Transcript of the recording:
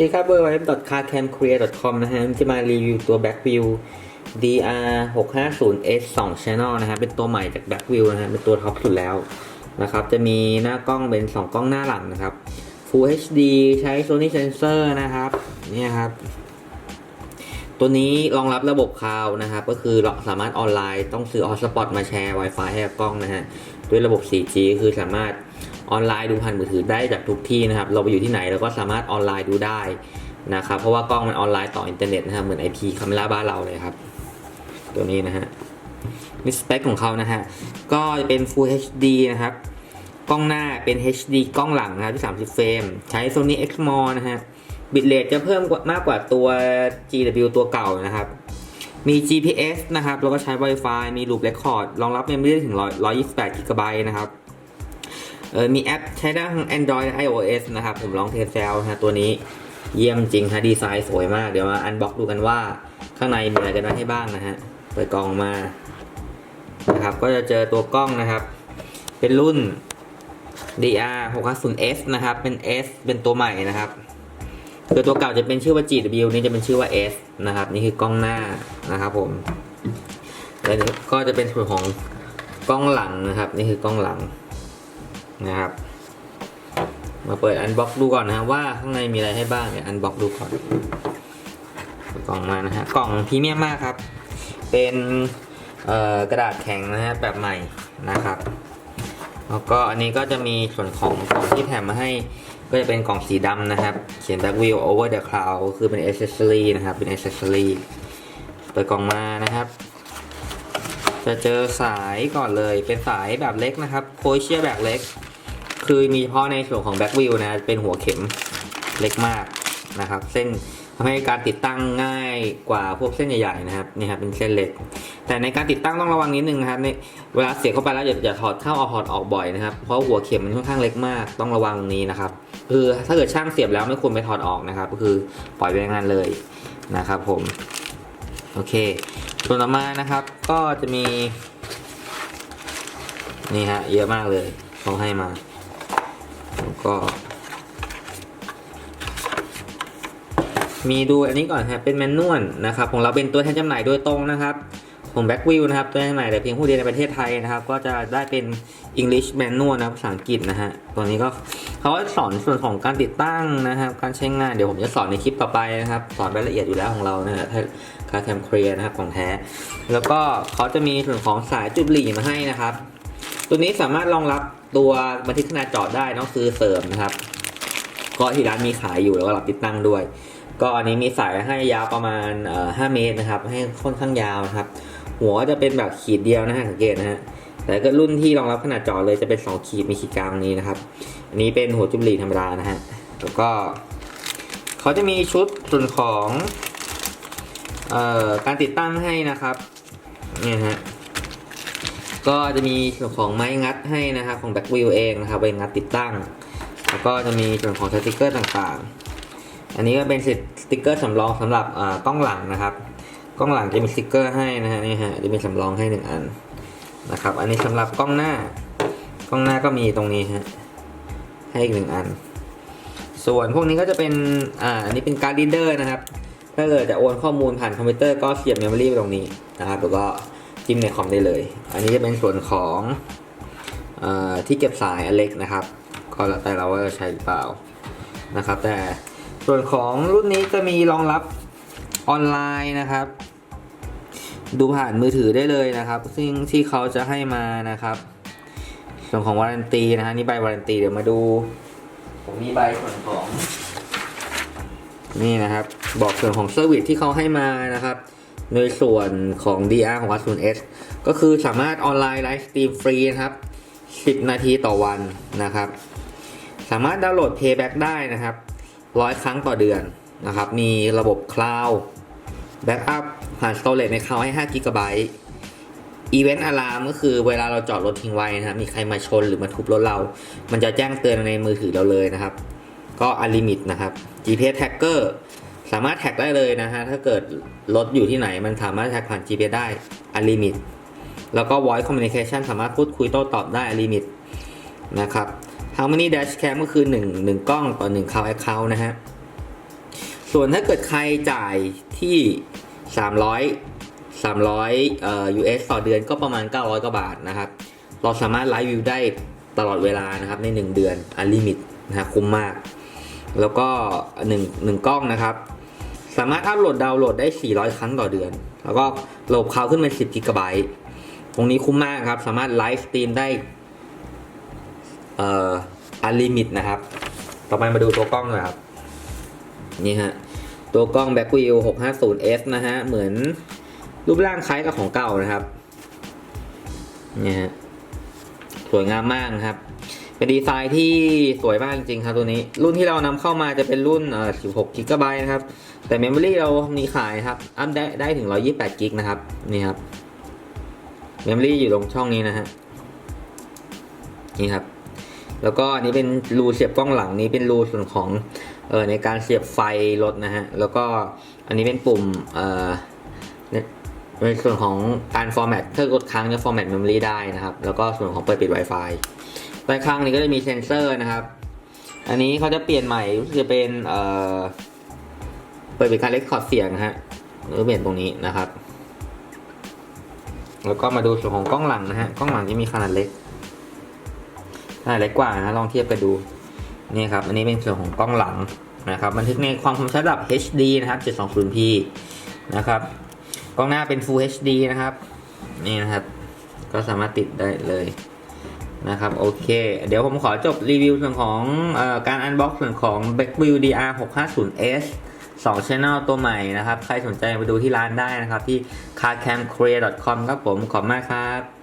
ดีครับ w w w c a r c a m c r e a c o m นะฮะจะมารีวิวตัว Backview DR 650 S 2 Channel นะฮะเป็นตัวใหม่จาก Backview นะฮะเป็นตัวท็อปสุดแล้วนะครับ จะมีหน้ากล้องเป็น 2 กล้องหน้าหลังนะครับ Full HD ใช้ Sony Sensor นะครับนี่ครับ ตัวนี้รองรับระบบคลาวนะครับ ก็คือเราสามารถออนไลน์ต้องซื้อ Hotspot มาแชร์ Wi-Fi ให้กับกล้องนะฮะ ด้วยระบบ 4G คือสามารถ ออนไลน์ดูผ่านมือถือได้จากทุกที่นะครับ เราไปอยู่ที่ไหนเราก็สามารถออนไลน์ดูได้นะครับ เพราะว่ากล้องมันออนไลน์ต่ออินเทอร์เน็ตนะครับ เหมือน IP คาเมล่าบ้านเราเลยครับ ตัวนี้นะฮะนี่สเปคของเขานะฮะ ก็จะเป็น Full HD นะครับ กล้องหน้าเป็น HD กล้องหลังนะครับที่ 30 เฟรม ใช้ Sony Exmor นะฮะ บิตเรทจะเพิ่มมากกว่าตัว GW ตัวเก่านะครับ มี GPS นะครับ แล้วก็ใช้ Wi-Fi มี Loop Record รองรับเมมโมรีได้ถึง 128 GB นะครับ เออมีแอปใช้ได้ทั้ง Android และ iOS นะครับ ผมลองเทสแล้วนะฮะตัวนี้เยี่ยมจริงฮะดีไซน์สวยมาก เดี๋ยวมาอันบ็อกดูกันว่าข้างในมีอะไรกันบ้างให้บ้างนะฮะเปิดกล่องมานะครับก็จะเจอตัวกล้องนะครับ เป็นรุ่น DR 6 0 S นะครับ เป็น S เป็นตัวใหม่นะครับคือตัวเก่าจะเป็นชื่อว่า GW นี่จะเป็นชื่อว่า S นะครับ นี่คือกล้องหน้านะครับผมแล้วก็จะเป็นส่วนของกล้องหลังนะครับ นี่คือกล้องหลัง นะครับ มาเปิดอันบ็อกดูก่อนนะครับว่าข้างในมีอะไรให้บ้างเนี่ยอันบ็อกดูก่อนเปิดกล่องมานะฮะกล่องพรีเมียมมากครับ เป็นกระดาษแข็งนะฮะแบบใหม่นะครับ แล้วก็อันนี้ก็จะมีส่วนของกล่องที่แถมมาให้ก็จะเป็นกล่องสีดำนะครับ เขียน Black Wheel Over the Cloud คือเป็น accessory นะครับ เป็น accessory เปิดกล่องมานะครับ จะเจอสายก่อนเลย เป็นสายแบบเล็กนะครับ โคเชียแบบเล็ก คือมีเฉพาะในส่วนของ Black Wheel นะเป็นหัวเข็มเล็กมากนะครับ เส้นทำให้การติดตั้งง่ายกว่าพวกเส้นใหญ่ๆนะครับนี่ครับเป็นเส้นเล็ก แต่ในการติดตั้งต้องระวังนิดนึงนะครับในเวลาเสียบเข้าไปแล้วอย่าอย่าถอดเข้าเอาถอดออกบ่อยนะครับเพราะหัวเข็มมันค่อนข้างเล็กมากต้องระวังนี้นะครับคือถ้าเกิดช่างเสียบแล้วไม่ควรไปถอดออกนะครับ ก็คือปล่อยไปงานเลยนะครับผมโอเคส่วนต่อมานะครับ ก็จะมีนี่ฮะเยอะมากเลยเขาให้มา แล้วก็ มีดูอันนี้ก่อนครับเป็นแมนนวลนะครับของเราเป็นตัวแทนจำหน่ายโดยตรงนะครับของ Backview นะครับตัวแทนจำหน่ายแต่เพียงผู้เดียวในประเทศไทยนะครับ ก็จะได้เป็น English Manual นะภาษาอังกฤษนะฮะตัวนี้ก็เขาสอนส่วนของการติดตั้งนะครับการใช้งานเดี๋ยวผมจะสอนในคลิปต่อไปนะครับสอนรายละเอียดอยู่แล้วของเรานะฮะคาแคมเคลียนะครับของแท้ แล้วก็เขาจะมีส่วนของสายจุดหลีมาให้นะครับ ตัวนี้สามารถรองรับ ตัวบันทึกขนาดจอดได้ต้องซื้อเสริมนะครับ ก็ที่ร้านมีขายอยู่แล้วก็รับติดตั้งด้วย ก็อันนี้มีสายให้ยาวประมาณ5เมตรนะครับ ให้ค่อนข้างยาวนะครับ หัวจะเป็นแบบขีดเดียวนะฮะสังเกตนะฮะแต่ก็รุ่นที่รองรับขนาดจอเลยจะเป็น 2 ขีดมีขีดกลางนี้นะครับ อันนี้เป็นหัวจุบหลีธรรมดานะฮะ แล้วก็เขาจะมีชุดส่วนของออการติดตั้งให้นะครับ เนี่ยฮะ ก็จะมีส่วนของไม้งัดให้นะครับของ Backwheel เองนะครับไว้งัดติดตั้ง แล้วก็จะมีส่วนของสติกเกอร์ต่างๆ อันนี้ก็เป็นสติกเกอร์สำรองสำหรับอ่ากล้องหลังนะครับ กล้องหลังจะมีสติกเกอร์ให้นะฮะนี่ฮะจะมีสำรองให้หนึ่งอันนะครับ อันนี้สำหรับกล้องหน้า กล้องหน้าก็มีตรงนี้ฮะให้อีกหนึ่งอัน ส่วนพวกนี้ก็จะเป็นอ่าอันนี้เป็นการ์ดรีเดอร์นะครับ ถ้าเกิดจะโอนข้อมูลผ่านคอมพิวเตอร์ก็เสียบเมมโมรีไปตรงนี้นะครับแล้วก็ จิ้มในคอมได้เลย อันนี้จะเป็นส่วนของอที่เก็บสายอเล็กนะครับ ก็แล้วแต่เราว่าจะใช้หรือเปล่านะครับ แต่ส่วนของรุ่นนี้จะมีรองรับออนไลน์นะครับ ดูผ่านมือถือได้เลยนะครับ ซึ่งที่เขาจะให้มานะครับ ส่วนของวารันตีนะฮะนี่ใบวารันตีเดี๋ยวมาดู ผมมีใบส่วนของ นี่นะครับ บอกส่วนของเซอร์วิสที่เขาให้มานะครับ ในส่วนของ DR ของ 10S ก็คือสามารถออนไลน์ไลฟ์สตรีมฟรีนะครับ 10 นาทีต่อวันนะครับ สามารถดาวน์โหลด Payback ได้นะครับ 100 ครั้งต่อเดือนนะครับ มีระบบคลาวด์แบ็กอัพผ่านสโตร g e ในคลาวด์ให้5 g b อีเวนต์อะลามก็คือเวลาเราจอดรถทิ้งไว้นะครับ มีใครมาชนหรือมาทุบรถเรา มันจะแจ้งเตือนในมือถือเราเลยนะครับ ก็อันลิมิตนะครับ GPS Tracker สามารถแท็กได้เลยนะฮะ ถ้าเกิดรถอยู่ที่ไหนมันสามารถแท็กผ่าน GPS ได้อันลิมิต แล้วก็ voice communication สามารถพูดคุยโต้ตอบได้อันลิมิตนะครับ How many dash cam ก็คือ 1 1 กล้องต่อ 1 cloud account นะฮะ ส่วนถ้าเกิดใครจ่ายที่ 300 300เอ่อ US ต่อเดือนก็ประมาณ 900 กว่าบาทนะครับ เราสามารถไลฟ์วิวได้ตลอดเวลานะครับใน 1 เดือนอันลิมิตนะฮะคุ้มมาก แล้วก็1 1กล้องนะครับ สามารถอัพโหลดดาวน์โหลดได้ 400 ครั้งต่อเดือน แล้วก็โหลดเขาขึ้นเป็น10กิกะไบต์ตรงนี้คุ้มมากครับ สามารถไลฟ์สตรีมได้เอ่ออันลิมิตนะครับ ต่อไปมาดูตัวกล้องน่อยครับ นี่ฮะ ตัวกล้อง Backwheel 650S นะฮะ เหมือนรูปร่างคล้ายกับของเก่านะครับ นี่ฮะ สวยงามมากนะครับ เป็นดีไซน์ที่สวยมากจริงๆครับตัวนี้ รุ่นที่เรานำเข้ามาจะเป็นรุ่น16กิกะไบต์นะครับ แต่เมมโมรี่เรามีขายครับ อัพได้ได้ถึง 128กิกนะครับ นี่ครับ เมมโมรี่อยู่ตรงช่องนี้นะฮะ นี่ครับ แล้วก็อันนี้เป็นรูเสียบกล้องหลังนี้เป็นรูส่วนของเออในการเสียบไฟรถนะฮะ แล้วก็อันนี้เป็นปุ่มเอ่อในในส่วนของการ format ถ้ากดค้างจะ format memory ได้นะครับ แล้วก็ส่วนของเปิดปิด Wi-Fi ด้านข้างนี้ก็จะมีเซนเซอร์นะครับ อันนี้เขาจะเปลี่ยนใหม่จะเป็นเอ่อเปิดปิดการเรคคอร์ดเสียงนะฮะหรือเปลี่ยนตรงนี้นะครับ แล้วก็มาดูส่วนของกล้องหลังนะฮะกล้องหลังจะมีขนาดเล็กขนาดเล็กกว่านะลองเทียบกันดูนี่ครับ อันนี้เป็นส่วนของกล้องหลังนะครับบันทึกในความคมชัดระดับ HD นะครับ 720p นะครับกล้องหน้าเป็น Full HD นะครับ นี่นะครับ ก็สามารถติดได้เลย นะครับโอเค เดี๋ยวผมขอจบรีวิวส่วนของอการอันบ็อกส่วนของ b e c k w i l DR 650S 2 Channel ตัวใหม่นะครับ ใครสนใจไปดูที่ร้านได้นะครับ ที่ carcamkorea.com ครับผมขอบคุณมากครับ